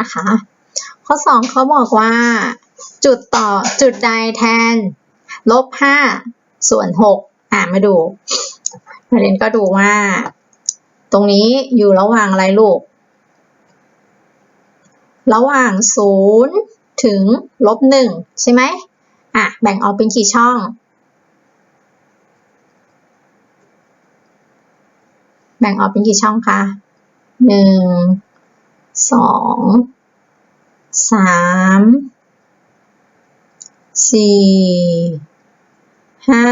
นะคะ ข้อสองเขาบอกว่า จุดต่อจุดใดแทนลบห้าส่วนหกอ่ามาดูประเด็นก็ดูว่า ตรงนี้อยู่ระหว่างอะไรลูก ระหว่างศูนย์ถึงลบหนึ่งใช่ไหมอะแบ่งออกเป็นกี่ช่อง แบ่งออกเป็นกี่ช่องคะหนึ่ง สองสามสี่ห้า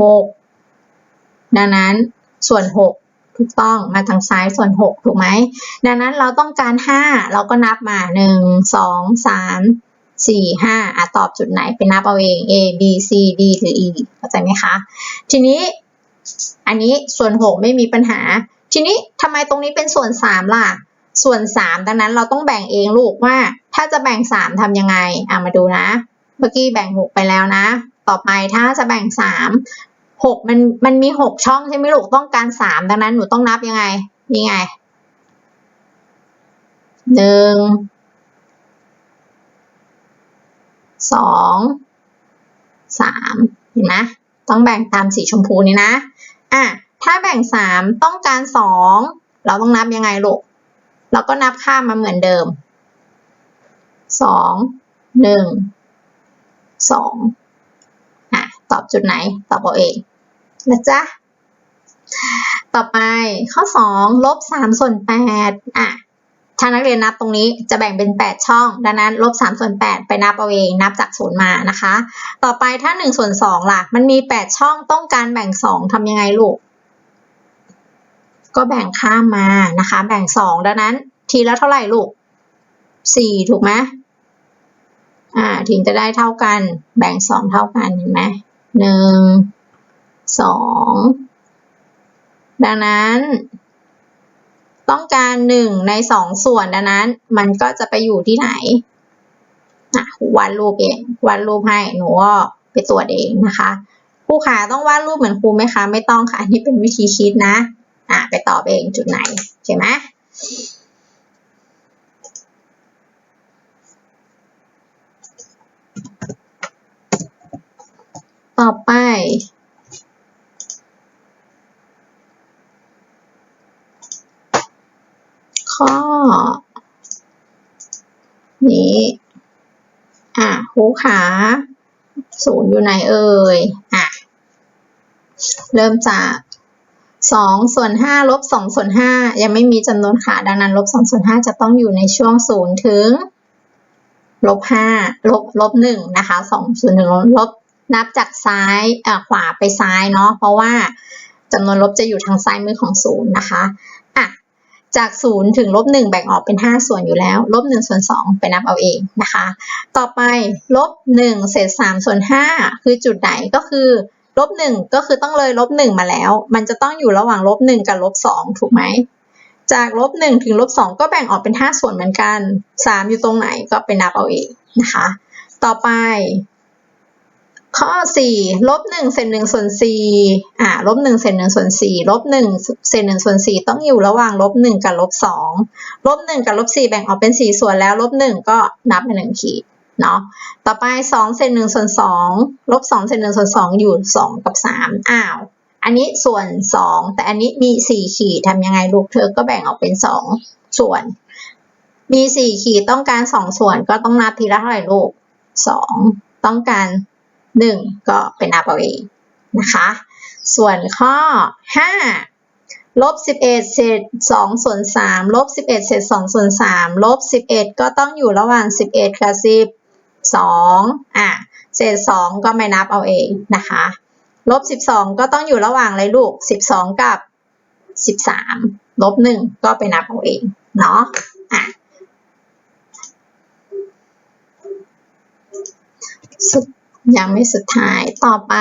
หกดังนั้นส่วนหกถูกต้องมาทางซ้ายส่วนหกถูกไหม ดังนั้นเราต้องการห้าเราก็นับมาหนึ่งสองสามสี่ห้าอะตอบจุดไหนไปนับเอาเอง A B C D หรือ E เข้าใจไหมคะ ทีนี้อันนี้ส่วนหกไม่มีปัญหา ทีนี้ทำไมตรงนี้เป็นส่วนสามล่ะ ส่วนสามดังนั้นเราต้องแบ่งเองลูกว่า ถ้าจะแบ่งสามทำยังไงอะมาดูนะ เมื่อกี้แบ่งหกไปแล้วนะ ต่อไปถ้าจะแบ่งสามหกมันมันมีหกช่องใช่ไหมลูกต้องการสามดังนั้นหนูต้องนับยังไงนี่ไงหนึ่งสองสามเห็นไหมต้องแบ่งตามสีชมพูนี้นะอะ ถ้าแบ่งสามต้องการสองเราต้องนับยังไงลูก เราก็นับค่ามาเหมือนเดิมสองหนึ่งสองอะตอบจุดไหนตอบเอาเองนะจ๊ะต่อไปข้อสองลบสามส่วนแปดอะถ้านักเรียนนับตรงนี้จะแบ่งเป็น 8 ช่อง ดังนั้นลบ3ส่วน8ไปนับเอาเอง นับจากศูนย์มานะคะ ต่อไปถ้า1ส่วน2ล่ะ มันมี 8 ช่องต้องการแบ่ง 2ทำยังไงลูก ก็แบ่งข้ามมานะคะ แบ่ง2ดังนั้น ทีละเท่าไหร่ลูก4ถูกไหมอ่าถึงจะได้เท่ากัน แบ่ง2เท่ากันเห็นไหมหนึ่งสองดังนั้น ต้องการหนึ่งในสองส่วนดังนั้น มันก็จะไปอยู่ที่ไหนอะวาดรูปเองวาดรูปให้หนูก็ไปตรวจเองนะคะครูขาต้องวาดรูปเหมือนครูไหมคะ ไม่ต้องค่ะอันนี้เป็นวิธีคิดนะ อะไปตอบเองจุดไหนใช่ไหมต่อไป ข้อ นี้ อะหูขาศูนย์อยู่ไหนเอ่ย อะ เริ่มจาก สองส่วนห้าลบสองส่วนห้ายังไม่มีจำนวนขาดังนั้นลบสองส่วนห้าจะต้องอยู่ในช่วงศูนย์ถึงลบห้าลบลบหนึ่งนะคะสองส่วนหนึ่งลบนับจากซ้ายอ่าขวาไปซ้ายเนาะเพราะว่าจำนวนลบจะอยู่ทางซ้ายมือของศูนย์นะคะอะจากศูนย์ถึงลบหนึ่งแบ่งออกเป็นห้าส่วนอยู่แล้วลบหนึ่งส่วนสองไปนับเอาเองนะคะ ต่อไปลบหนึ่งเศษสามส่วนห้าคือจุดไหนก็คือ ลบหนึ่งก็คือต้องเลยลบหนึ่งมาแล้ว มันจะต้องอยู่ระหว่างลบหนึ่งกับลบสองถูกไหม จากลบหนึ่งถึงลบสองก็แบ่งออกเป็นห้าส่วนเหมือนกันสามอยู่ตรงไหนก็ไปนับเอาเองนะคะ ต่อไป ข้อสี่ลบหนึ่งเศษหนึ่งส่วนสี่อ่าลบหนึ่งเศษหนึ่งส่วนสี่ลบหนึ่งเศษหนึ่งส่วนสี่ต้องอยู่ระหว่างลบหนึ่งกับลบสองลบหนึ่งกับลบสี่แบ่งออกเป็นสี่ส่วนแล้วลบหนึ่งก็นับเป็นหนึ่งขีด เนาะต่อไปสองเศษหนึ่งส่วนสองลบสองเศษหนึ่งส่วนสองอยู่สองกับสามอ้าว อันนี้ส่วนสองแต่อันนี้มีสี่ขีดทำยังไงลูกเธอก็แบ่งออกเป็นสองส่วน มีสี่ขีดต้องการสองส่วนก็ต้องนับทีละเท่าไหร่ลูกสองต้องการหนึ่งก็เป็นนับเอาเองนะคะ ส่วนข้อห้าลบสิบเอ็ดเศษสองส่วนสามลบสิบเอ็ดเศษสองส่วนสามลบสิบเอ็ดก็ต้องอยู่ระหว่างสิบเอ็ดกับสิ บสองอะเศษสองก็ไม่นับเอาเองนะคะลบสิบสองก็ต้องอยู่ระหว่างอะไรลูกสิบสองกับสิบสามลบหนึ่งก็ไปนับเอาเองเนาะอะยังไม่สุดท้ายต่อไป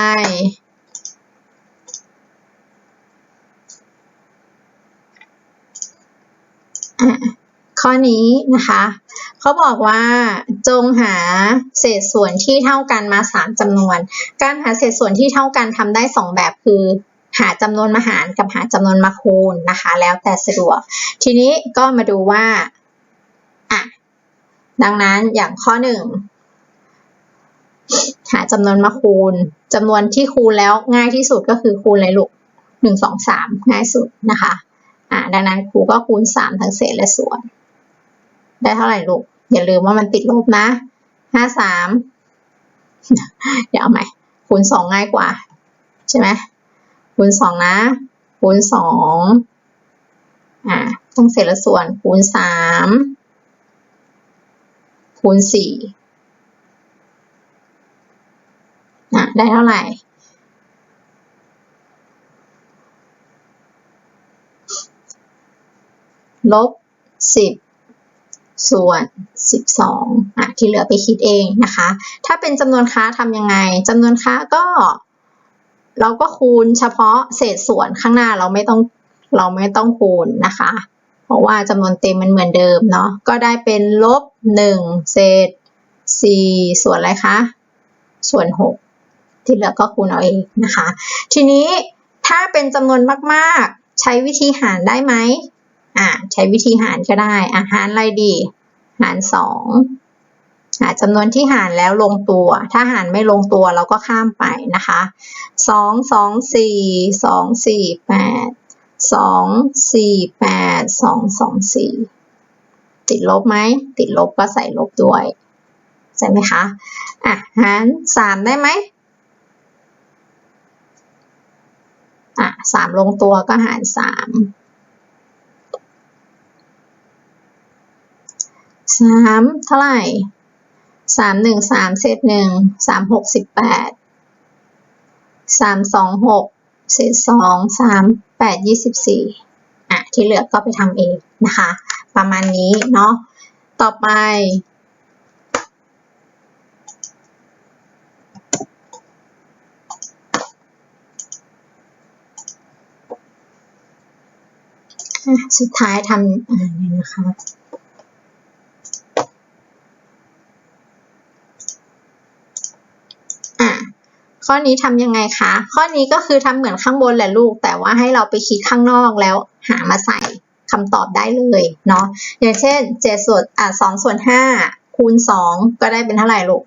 ข้อนี้นะคะ เขาบอกว่าจงหาเศษส่วนที่เท่ากันมา3จำนวน การหาเศษส่วนที่เท่ากันทำได้2แบบคือหาจำนวนมาหารกับหาจำนวนมาคูณนะคะ แล้วแต่สะดวก ทีนี้ก็มาดูว่าอะดังนั้นอย่างข้อหนึ่งหาจำนวนมาคูณจำนวนที่คูณแล้วง่ายที่สุดก็คือคูณอะไรลูกหนึ่งสองสามง่ายสุดนะคะ อ่าดังนั้นครูก็คูณสามทั้งเศษและส่วน ได้เท่าไหร่ลูก อย่าลืมว่ามันติดลบนะห้าสามเดี๋ยวเอาใหม่คูณสองง่ายกว่า ใช่ไหมคูณสองนะคูณสองอ่าต้องเศษละส่วนคูณสามคูณสี่อะได้เท่าไหร่ลบสิบ ส่วนสิบสองอะที่เหลือไปคิดเองนะคะ ถ้าเป็นจำนวนค้าทำยังไงจำนวนค้าก็ เราก็คูณเฉพาะเศษส่วนข้างหน้าเราไม่ต้องเราไม่ต้องคูณนะคะ เพราะว่าจำนวนเต็มมันเหมือนเดิมเนาะก็ได้เป็นลบหนึ่งเศษสี่ส่วนอะไรคะส่วนหกที่เหลือก็คูณเอาเองนะคะ ทีนี้ถ้าเป็นจำนวนมากๆ ใช้วิธีหารได้ไหม อ่าใช้วิธีหารก็ได้อาหารอะไรดี หารสองหาจำนวนที่หารแล้วลงตัว ถ้าหารไม่ลงตัวเราก็ข้ามไปนะคะสองสองสี่สองสี่แปดสองสี่แปดสองสองสี่ติดลบไหม ติดลบก็ใส่ลบด้วย ใช่ไหมคะ อะหารสามได้ไหมอะสามลงตัวก็หารสาม สามเท่าไหร่สามหนึ่งสามเศษหนึ่งสามหกสิบแปดสามสองหกเศษสองสามแปดยี่สิบสี่อะที่เหลือก็ไปทำเองนะคะ ประมาณนี้เนาะต่อไป สุดท้ายทำอ่านี่นะคะ อะ ข้อนี้ทำยังไงคะ ข้อนี้ก็คือทำเหมือนข้างบนแหละลูก แต่ว่าให้เราไปคิดข้างนอกแล้วหามาใส่คำตอบได้เลยเนาะ อย่างเช่นเจส่วนอะสองส่วนห้าคูณสองก็ได้เป็นเท่าไหร่ลูก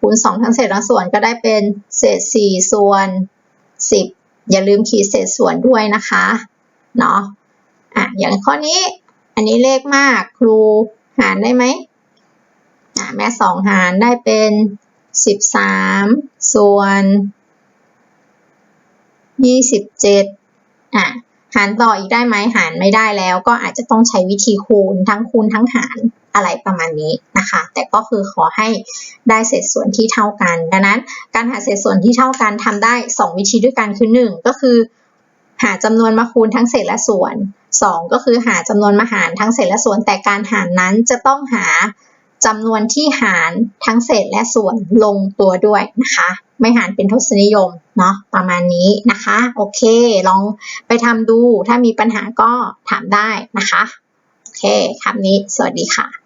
คูณสองทั้งเศษทั้งส่วนก็ได้เป็นเศษสี่ส่วนสิบอย่าลืมขีดเศษส่วนด้วยนะคะ เนาะ อะ อย่างข้อนี้ อันนี้เลขมากครูหารได้ไหมอะแม่สองหารได้เป็น สิบสามส่วนยี่สิบเจ็ดอะหารต่ออีกได้ไหมหารไม่ได้แล้ว ก็อาจจะต้องใช้วิธีคูณทั้งคูณทั้งหารอะไรประมาณนี้นะคะ แต่ก็คือขอให้ได้เศษส่วนที่เท่ากัน ดังนั้น การหาเศษส่วนที่เท่ากันทำได้ 2 วิธีด้วยกันคือ 1 ก็คือ หาจำนวนมาคูณทั้งเศษและส่วน 2 ก็คือหาจำนวนมาหารทั้งเศษและส่วน แต่การหารนั้นจะต้องหา จำนวนที่หารทั้งเศษและส่วนลงตัวด้วยนะคะ ไม่หารเป็นทศนิยมเนาะประมาณนี้นะคะ โอเค ลองไปทำดูถ้ามีปัญหาก็ถามได้นะคะ โอเคคำนี้สวัสดีค่ะ